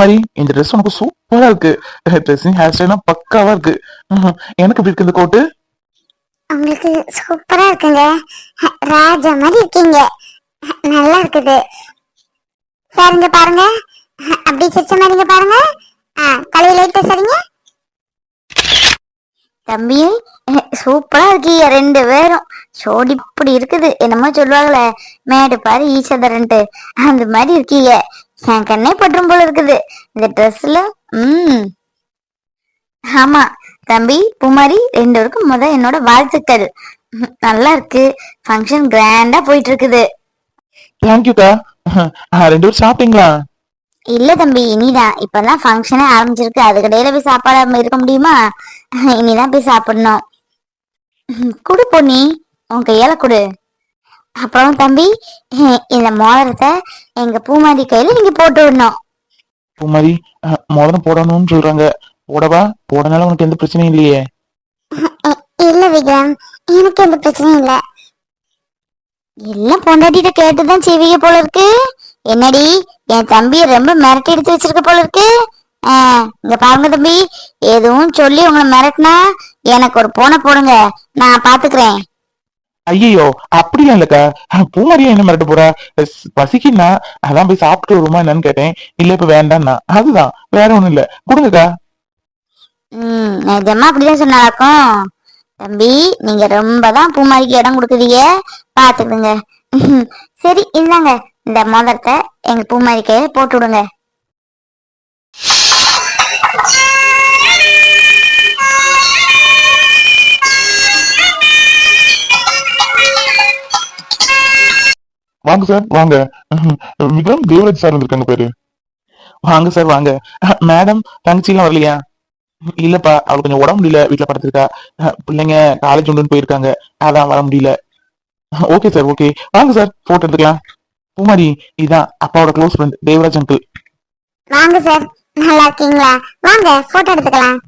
மாதிரி இந்த ட்ரெஸ் உனக்கு சூப்பரா இருக்கு. ட்ரெஸ்ஸிங் ஹேர் ஸ்டைலாம் பக்காவா இருக்கு. எனக்கு எப்படி இருக்கு இந்த கோட்டு உங்களுக்கு சூப்பரா இருக்குங்க. ராஜா மாதிரி இருக்கீங்க. நல்லா இருக்குது. சரிங்க பாருங்க. அப்படி சிரிச்ச மாதிரிங்க பாருங்க. ஆ லைட்டா சரிங்க. தம்பி சூப்பரா இருக்கீங்க. ரெண்டு பேரும். சோடி இப்படி இருக்குது. என்னமோ சொல்லுவாங்களே. மேடு பாரு ஈசதரன்ட்டு. அந்த மாதிரி இருக்கீங்க. என் கண்ணே பற்றும் போல இருக்குது. இந்த ட்ரெஸ்ல ம். ஆமா தம்பி பூமாரி ரெண்டு பேருக்கும் முத என்னோட வாழ்த்துக்கள். நல்லா இருக்கு. ஃபங்க்ஷன் கிராண்டா போயிட்டு இருக்குது தேங்க்யூக்கா ரெண்டு பேரும் சாப்பிட்டீங்களா? இல்ல தம்பி இனிதான். இப்பதான் ஃபங்க்ஷனே ஆரம்பிச்சிருக்கு. அதுக்கடையில போய் சாப்பாடு இருக்க முடியுமா? இனிதான் போய் சாப்பிடணும். குடு பொன்னி. உன் கையால குடு. அப்புறம் தம்பி இந்த மோதிரத்தை எங்க பூமாரி கையில நீங்க போட்டு விடணும். அஹ், மோதிரம் போடணும்னு சொல்றாங்க. போடவா? போடனால உனக்கு எந்த பிரச்சனையும் இல்லையே. இல்ல விக்ரம் எனக்கு எந்த பிரச்சனையும் இல்ல. எல்லாம் பொண்டாட்டிட்ட கேட்டுதான் செய்வீங்க போல இருக்கு. என்னடி என் தம்பிய ரொம்ப மிரட்டி எடுத்து வச்சிருக்க போல இருக்கு. இங்க பாருங்க தம்பி எதுவும் சொல்லி உங்களை மிரட்டினா எனக்கு ஒரு போனை போடுங்க. நான் பாத்துக்கிறேன். ஐயோ அப்படிலாம் இல்லக்கா? பூமாரியா என்ன மிரட்ட போறா? ஸ்- பசிக்குன்னா அதான் போய் சாப்பிட்டு வருமா என்னன்னு கேட்டேன். இல்ல இப்ப வேண்டாம்னா. அதுதான் வேற ஒண்ணும் இல்ல. கொடுங்கக்கா. உம் நிஜமா அப்படிதான் சொன்னாக்கும் தம்பி நீங்க ரொம்ப தான் பூமாரிக்கு இடம் கொடுக்குறீங்க. பாத்துக்கிடுங்க சரி இந்தாங்க. இந்த மோதிரத்தை எங்க பூமாரி கையில போட்டு விடுங்க. வாங்க சார் வாங்க. விக்ரம் தேவராஜ் சார் வந்திருக்காங்க பேரு. வாங்க சார் வாங்க. மேடம் தங்கச்சி எல்லாம் வரலையா? இல்லப்பா அவளுக்கு கொஞ்சம் உடம்பு முடியல வீட்டுல படுத்திருக்கா. பிள்ளைங்க காலேஜ் உண்டுன்னு போயிருக்காங்க. அதான் வர முடியல. ஓகே சார் ஓகே வாங்க சார் போட்டோ எடுத்துக்கலாம். பூமாரி இதான் அப்பாவோட க்ளோஸ் ஃப்ரெண்ட் தேவராஜ் அங்கிள் வாங்க சார் நல்லா இருக்கீங்களா? வாங்க போட்டோ எடுத்துக்கலாம்.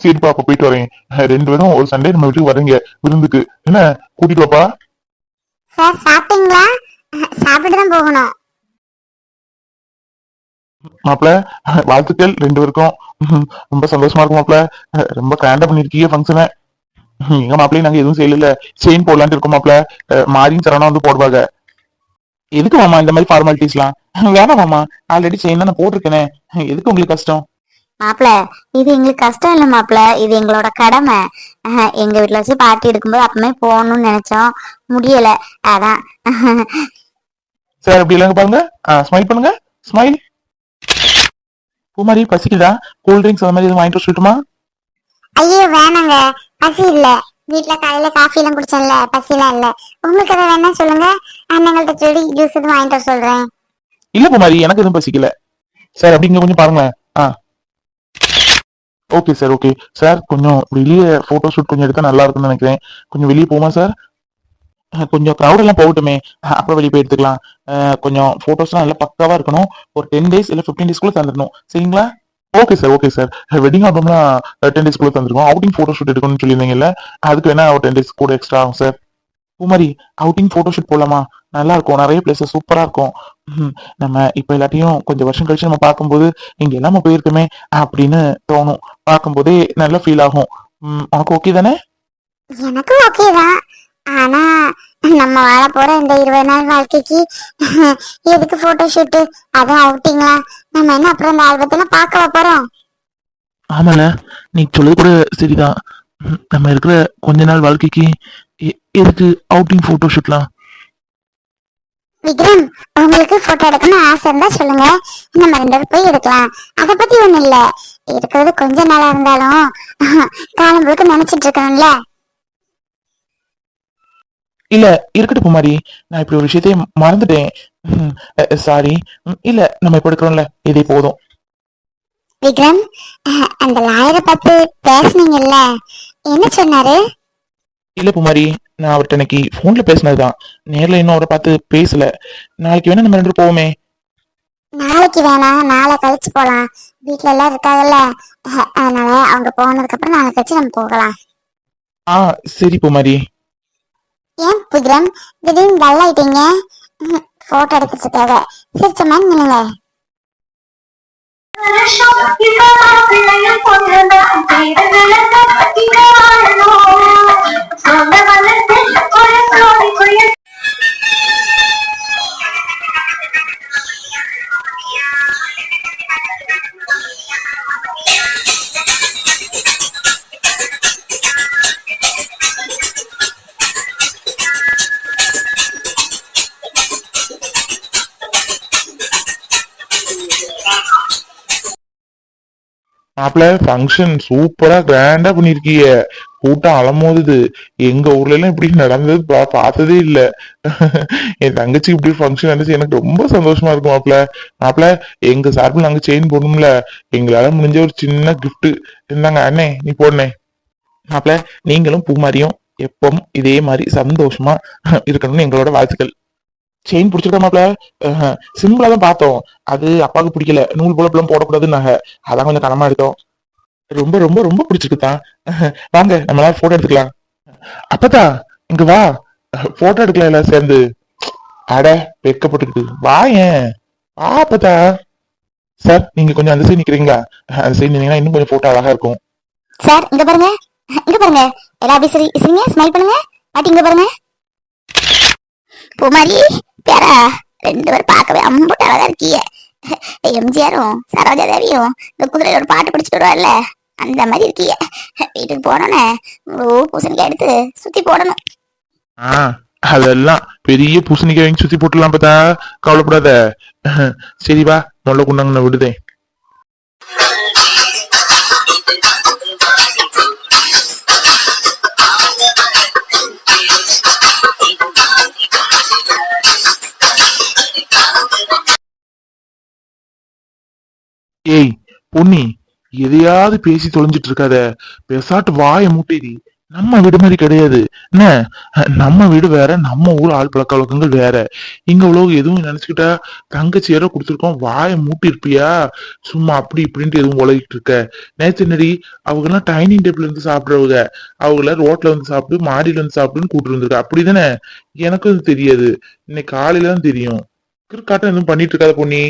சரிப்பா அப்ப போயிட்டு வரேன். ரெண்டு பேரும் ஒரு சண்டே நம்ம வீட்டுக்கு வரீங்க விருந்துக்கு. என்ன கூட்டிட்டு வாப்பா? சார் சாப்பிட்டீங்களா? சாப்பிட்டு தான் போகணும். மாப்பிள வாழ்த்துக்கள் ரெண்டு பேருக்கும் ரொம்ப சந்தோஷமா இருக்கும் மாப்பிள. ரொம்ப கிராண்டா பண்ணிருக்கீங்க ஃபங்க்ஷனை எங்க மாப்பிளையும் நாங்க எதுவும் செய்யல செயின் போடலான்ட்டு இருக்கோம் மாப்பிள. மாரியும் சரணா வந்து போடுவாங்க. எதுக்கு மாமா இந்த மாதிரி ஃபார்மாலிட்டிஸ்லாம் வேணாம் மாமா. ஆல்ரெடி செயின் தான் நான் போட்டிருக்கேனே. எதுக்கு உங்களுக்கு கஷ்டம்? மாப்பிள இது எங்களுக்கு கஷ்டம் இல்ல மாப்பிள. இது எங்களோட கடமை. எங்க வீட்டுல வச்சு பார்ட்டி எடுக்கும்போது அப்பமே போகணும்னு நினைச்சோம். முடியல. அதான். சார் அப்படி இல்லைங்க பாருங்க. ஸ்மைல் பண்ணுங்க. ஸ்மைல் பூமாரி பசிக்குதா? கூல் ட்ரிங்க்ஸ் அந்த மாதிரி எதுவும் வாங்கிட்டு சொல்லட்டுமா? ஐயோ வேணாங்க. பசி இல்ல. வீட்ல காலையில காஃபி எல்லாம் குடிச்சேன்ல. பசிலாம் இல்ல. உங்களுக்கு அதை வேணா சொல்லுங்க. அண்ணங்கள்ட்ட சொல்லி ஜூஸ் எதுவும் வாங்கிட்டு சொல்றேன். இல்ல பூமாரி எனக்கு எதுவும் பசிக்கல. சார் அப்படிங்க கொஞ்சம் பாருங்களேன். ஓகே சார் ஓகே சார் கொஞ்சம் வெளியே ஃபோட்டோ ஷூட் கொஞ்சம் எடுத்தால் நல்லா இருக்கும்னு நினைக்கிறேன். கொஞ்சம் வெளியே போமா சார் கொஞ்சம் க்ரௌட் எல்லாம் போகட்டுமே. அப்புறம் வெளியே போய் எடுத்துக்கலாம். கொஞ்சம் ஃபோட்டோஸ்லாம் நல்லா பக்காவாக இருக்கணும். ஒரு டென் டேஸ் இல்லை ஃபிஃப்டீன் டேஸ்க்குள்ளே தந்துடணும் சரிங்களா? Okay sir okay sir wedding ஆல்பம்லாம் ten டேஸ்க்குள்ள தந்துருக்கோம். அவுட்டிங் ஃபோட்டோ ஷூட் எடுக்கணும்னு சொல்லியிருந்தீங்கல்ல அதுக்கு வேணா ஒரு டென் டேஸ் கூட எக்ஸ்ட்ரா ஆகும் sir Poomari outing photo shoot போலாமா? நல்லா இருக்கும். நிறைய பிளேசஸ் சூப்பராக இருக்கும். நம்ம இப்ப எல்லாத்தையும் கொஞ்சம் வருஷம் கழிச்சு நம்ம பார்க்கும்போது இங்க எல்லாம போயிருக்கோமே அப்படின்னு தோணும். பார்க்கும்போதே நல்ல ஃபீல் ஆகும். உனக்கு ஓகே தானே? எனக்கும் ஓகே தான். ஆனா நம்ம வாழ போற இந்த இருபது நாள் வாழ்க்கைக்கு எதுக்கு போட்டோ ஷூட் அதுவும் அவுட்டிங்களா நம்ம என்ன அப்புறம் இந்த ஆல்பத்துல பார்க்கவா போறோம்? ஆமால நீ சொல்றது கூட சரிதான். நம்ம இருக்கிற கொஞ்ச நாள் வாழ்க்கைக்கு எதுக்கு அவுட்டிங் போட்டோ ஷூட்லாம் விக்ரம் உங்களுக்கு போட்டோ எடுக்கணும்னு ஆசை இருந்தா சொல்லுங்க. நம்ம ரெண்டு பேரும் போய் எடுக்கலாம் அத பத்தி ஒண்ணும் இல்ல. இருக்கிறது கொஞ்ச நாளா இருந்தாலும் காலம் முழுக்க நினைச்சிட்டு இருக்கணும்ல. இல்ல இருக்கட்டும் குமாரி. நான் இப்படி ஒரு விஷயத்தையே மறந்துட்டேன். சாரி இல்ல நம்ம இப்ப எடுக்கிறோம்ல. இதே போதும். விக்ரம் அந்த லாயரை பார்த்து பேசுனீங்கல்ல. என்ன சொன்னாரு? இல்ல குமாரி. நான் அவர்கிட்ட இன்னைக்கு போன்ல பேசினதுதான். நேர்ல இன்னும் அவரை பார்த்து பேசல. நாளைக்கு வேணா நம்ம ரெண்டு போவோமே. நாளைக்கு வேணாம் நாளை கழிச்சு போலாம். வீட்ல எல்லாம் இருக்காங்கல்ல. அதனால அவங்க போனதுக்கு அப்புறம் நாளை கழிச்சு நம்ம போகலாம். ஆ சரி குமாரி ஏன் விக்ரம் திடீர்னு டல் ஆயிட்டீங்க. போட்டோ எடுத்துட்டு இருக்காங்க சிரிச்ச மாதிரி நில்லுங்க. மாப்பிள்ள ஃபங்க்ஷன் சூப்பரா கிராண்டா பண்ணிருக்கீங்க கூட்டம் அலமோதுது. எங்க ஊர்ல எல்லாம் இப்படி நடந்தது பார்த்ததே இல்ல. என் தங்கச்சி இப்படி ஃபங்க்ஷன் நடந்துச்சு. எனக்கு ரொம்ப சந்தோஷமா இருக்கும் மாப்பிள்ள மாப்பிள்ள எங்க சார்பில் நாங்க செயின் போடணும்ல. எங்களால முடிஞ்ச ஒரு சின்ன கிஃப்ட் இருந்தாங்க அண்ணே நீ போடனே மாப்பிள்ள நீங்களும் பூமாரியும் எப்பவும் இதே மாதிரி சந்தோஷமா இருக்கணும்னு எங்களோட வாழ்த்துக்கள். செயின் பிடிச்சிருக்க சிம்பிளா தான் பார்த்தோம். அது அப்பாவுக்கு பிடிக்கல. நூல் போலப்பெல்லாம் போடக்கூடாதுன்னாங்க. அதான் கொஞ்சம் கனமா எடுத்தோம். ரொம்ப ரொம்ப ரொம்ப பிடிச்சிருக்குதான். வாங்க நம்ம எல்லாரும் போட்டோ எடுத்துக்கலாம். அப்பதா இங்க வா. போட்டோ எடுக்கலாம் எல்லாம் சேர்ந்து. அட வெக்கப்பட்டுக்கிட்டு. வா ஏன்? வா அப்பதா சார் நீங்க கொஞ்சம் அந்த சைடு நிக்கிறீங்களா? அந்த சைடு நின்னீங்கன்னா இன்னும் கொஞ்சம் போட்டோ அழகா இருக்கும். சார் இங்க பாருங்க. இங்க பாருங்க. எல்லா அப்படி சரி சரிங்க ஸ்மைல் பண்ணுங்க. பாட்டி இங்க பாருங்க. பூமாரி பேரா ரெண்டு பேரும் பார்க்கவே அம்புட்டு அழகா இருக்கீங்க. எம்ஜிஆரும் சரோஜா தேவியும் இந்த குதிரையில ஒரு பாட்டு படிச்சுட்டு வருவார்ல அந்த மாதிரி இருக்கீங்க. வீட்டுக்கு போனோன்னே ஓ பூசணிக்காய் எடுத்து சுத்தி போடணும். ஆ அதெல்லாம் பெரிய பூசணிக்காய் வாங்கி சுத்தி போட்டுலாம் பார்த்தா. கவலைப்படாத. சரி வா முல்லை குண்டாங்க விடுதேன். ஏய் பொன்னி எதையாவது பேசி தொலைஞ்சிட்டு இருக்காத பேசாட்டு வாயை மூட்டிடி. நம்ம வீடு மாதிரி கிடையாது. என்ன? நம்ம வீடு வேற நம்ம ஊர் ஆள் பழக்க வழக்கங்கள் வேற. இங்க உலகம் எதுவும் நினைச்சுக்கிட்டா தங்கச்சி யாரோ கொடுத்துருக்கோம் வாயை மூட்டி இருப்பியா சும்மா அப்படி இப்படின்ட்டு எதுவும் உலகிட்டு இருக்க நேத்து நடி அவங்க எல்லாம் டைனிங் டேபிள் இருந்து சாப்பிடுறவங்க. அவங்கள ரோட்ல வந்து சாப்பிட்டு மாடியில வந்து சாப்பிடுன்னு கூப்பிட்டு இருந்திருக்க அப்படிதானே? எனக்கும் அது தெரியாது. இன்னைக்கு காலையில தான் தெரியும். கிறுக்காட்டம் எதுவும் பண்ணிட்டு இருக்காத பொன்னி.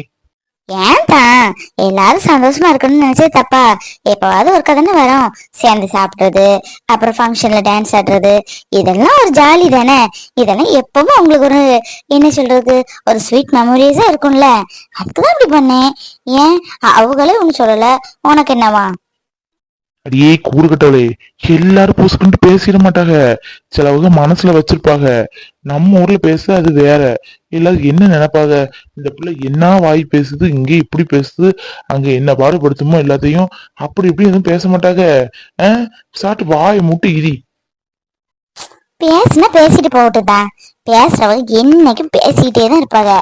ஏன்டா? எல்லாரும் சந்தோஷமா இருக்கணும்னு நினைச்சது தப்பா. எப்பவாவது ஒரு கதை வரும். சேர்ந்து சாப்பிடுறது அப்புறம் ஃபங்க்ஷன்ல டான்ஸ் ஆடுறது. இதெல்லாம் ஒரு ஜாலி தானே? இதெல்லாம் எப்பவும் உங்களுக்கு ஒரு என்ன சொல்றது ஒரு ஸ்வீட் மெமரிஸா இருக்கும்ல. அதுக்குதான் இப்படி பண்ணேன். ஏன்? அவங்களே ஒன்று சொல்லல. உனக்கு என்னவா? அடியே கூறுகட்டவளே எல்லாரும் பூசுக்கிட்டு பேசிட மாட்டாங்க. சிலவங்க மனசுல வச்சிருப்பாங்க. நம்ம ஊர்ல பேசுறது அது வேற. எல்லாரும் என்ன நினைப்பாங்க? இந்த பிள்ளை என்ன வாய் பேசுது? இங்க இப்படி பேசுது? அங்க என்ன பாடுபடுத்துமோ எல்லாத்தையும் அப்படி இப்படி எதுவும் பேச மாட்டாங்க. ஆஹ் சாட்டு வாய் முட்டு இடி பேசுனா பேசிட்டு போகட்டும்தான் பேசுறவங்க என்னைக்கும் பேசிக்கிட்டே தான் இருப்பாங்க.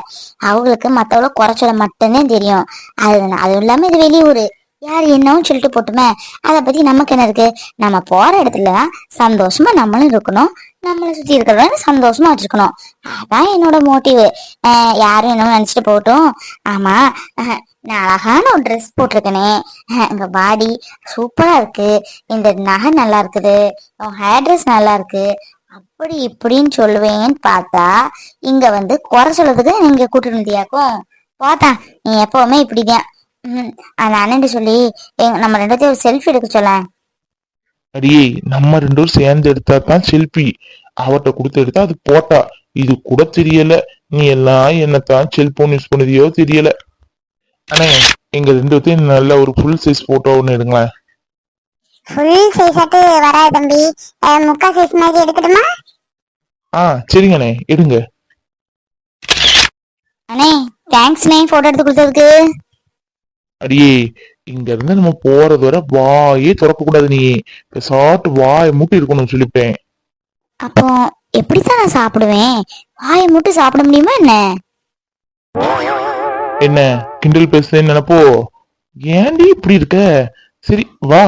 அவங்களுக்கு மத்தவங்கள குறை சொல்ல மட்டும்தான் தெரியும். அது அதுவும் இல்லாம இது வெளியூர். யார் என்னவும் சொல்லிட்டு போட்டுமே. அதை பத்தி நமக்கு என்ன இருக்கு? நம்ம போற இடத்துல சந்தோஷமா நம்மளும் இருக்கணும். நம்மளை சுத்தி இருக்கிறவங்க சந்தோஷமா வச்சிருக்கணும். அதான் என்னோட மோட்டிவ் யாரும் என்னமோ நினைச்சிட்டு போகட்டும். ஆமா நான் அழகான ஒரு ட்ரெஸ் போட்டிருக்கனே. எங்க பாடி சூப்பரா இருக்கு. இந்த நகை நல்லா இருக்குது. உன் ஹேர் ட்ரெஸ் நல்லா இருக்கு. அப்படி இப்படின்னு சொல்லுவேன்னு பார்த்தா இங்க வந்து குறை சொல்றதுக்கு நீங்க கூட்டிட்டு வந்தியாக்கும். பார்த்தா நீ எப்பவுமே இப்படிதான். அந்த அண்ணன் சொல்லி? நம்ம ரெண்டு பேரும் செல்ஃபி எடுக்க சொல்ல அடியே நம்ம ரெண்டு பேரும் சேர்ந்து எடுத்தா தான் செல்ஃபி அவட்ட கொடுத்து எடுத்தா அது போட்டா. இது கூட தெரியல. நீ எல்லாம் என்னத்தான் செல்போன் யூஸ் பண்ணுதியோ தெரியல. அண்ணே எங்க ரெண்டு பேர்த்தையும் நல்ல ஒரு ஃபுல் சைஸ் போட்டோ ஒன்று எடுங்களேன். ஃபுல் சைஸாட்டு வராது தம்பி. முக்கா சைஸ் மாதிரி எடுக்கட்டுமா? ஆ சரிங்கண்ணே எடுங்க. அண்ணே தேங்க்ஸ்ண்ணே போட்டோ எடுத்து கொடுத்ததுக்கு. அடியே இங்க இருந்து நம்ம போறது வரை வாயே திறக்க கூடாது நீ. சாட்டு வாயை மூட்டி இருக்கணும்னு சொல்லிவிட்டேன். அப்போ எப்படித்தான் நான் சாப்பிடுவேன்? வாயை மட்டும் சாப்பிட முடியுமா என்ன? என்ன கிண்டல் பேசுறேன்னு நினைப்போ? ஏன்டி இப்படி இருக்க? சரி வா.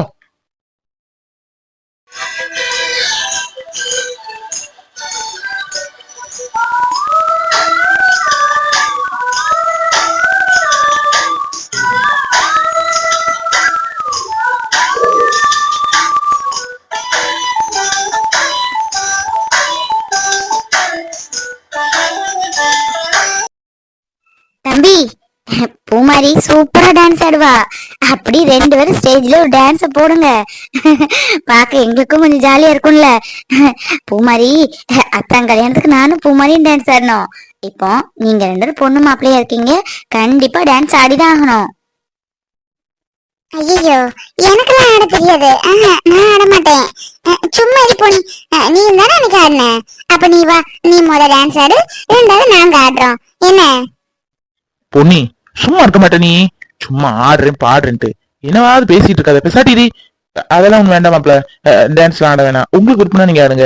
பூமாரி சூப்பரா டான்ஸ் ஆடுவா. அப்படி ரெண்டு பேரும் ஸ்டேஜ்ல ஒரு டான்ஸ் போடுங்க. பார்க்க எங்களுக்கும் கொஞ்சம் ஜாலியா இருக்கும்ல. பூமாரி அத்தான் கல்யாணத்துக்கு நானும் பூமாரியும் டான்ஸ் ஆடணும். இப்போ நீங்க ரெண்டு பேரும் பொண்ணு மாப்பிள்ளையா இருக்கீங்க. கண்டிப்பா டான்ஸ் ஆடிதான் ஆகணும். ஐயோ எனக்கெல்லாம் ஆட தெரியாது. நான் ஆட மாட்டேன். சும்மா இரு போனி. நீ தானே எனக்கு ஆடின அப்ப நீ வா நீ முத டான்ஸ் ஆடு. ரெண்டாவது நாங்க ஆடுறோம். என்ன? பொன்னி சும்மா இருக்க மாட்டே நீ. சும்மா ஆடுறேன் பாடுறேன்ட்டு. என்னவாவது பேசிட்டு இருக்காத. பெசாட்டிடி அதெல்லாம் ஒண்ணு வேண்டாம் மாப்ள டான்ஸ்லாம் ஆட வேணாம். உங்களுக்கு விருப்பம்னா நீங்க ஆடுங்க.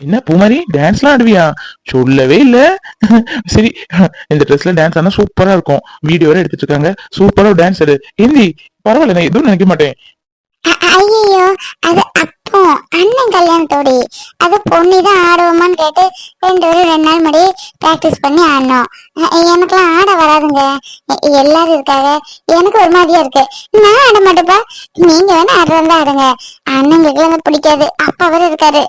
என்ன பூமாரி? டான்ஸ்லாம் ஆடுவியா? சொல்லவே இல்ல. சரி இந்த ட்ரெஸ்ல டான்ஸ் ஆனா சூப்பரா இருக்கும். வீடியோ வேற எடுத்துட்டு இருக்காங்க. சூப்பரா டான்ஸ் ஆடு ஹிந்தி பரவாயில்ல நான் எதுவும் நினைக்க மாட்டேன். ஐயோ அது அப்போ அண்ணன் கல்யாணத்தோடி. அது பொண்ணு தான் ஆடுவோமான்னு கேட்டு ரெண்டு ஒரு ரெண்டு நாள் முடி ப்ராக்டிஸ் பண்ணி ஆடணும் எனக்குலாம் ஆட வராதுங்க. எல்லாரும் இருக்காங்க. எனக்கு ஒரு மாதிரியா இருக்கு. நான் ஆட மாட்டேப்பா நீங்க வேணா ஆடுறதா ஆடுங்க. அண்ணங்களுக்கு எனக்கு பிடிக்காது. அப்பா வேற இருக்காரு.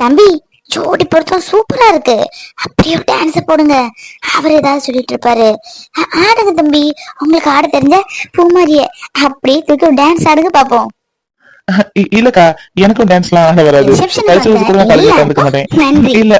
தம்பி ஜோடி பொருத்தம் சூப்பரா இருக்கு. அப்படியே டான்ஸ் போடுங்க. அவர் ஏதாவது சொல்லிட்டு இருப்பாரு. ஆடுங்க தம்பி. உங்களுக்கு ஆட தெரிஞ்ச பூமாரிய அப்படியே தூக்கி டான்ஸ் ஆடுங்க பாப்போம் இல்லக்கா எனக்கும் டான்ஸ்லாம் ஆட வராது. இல்ல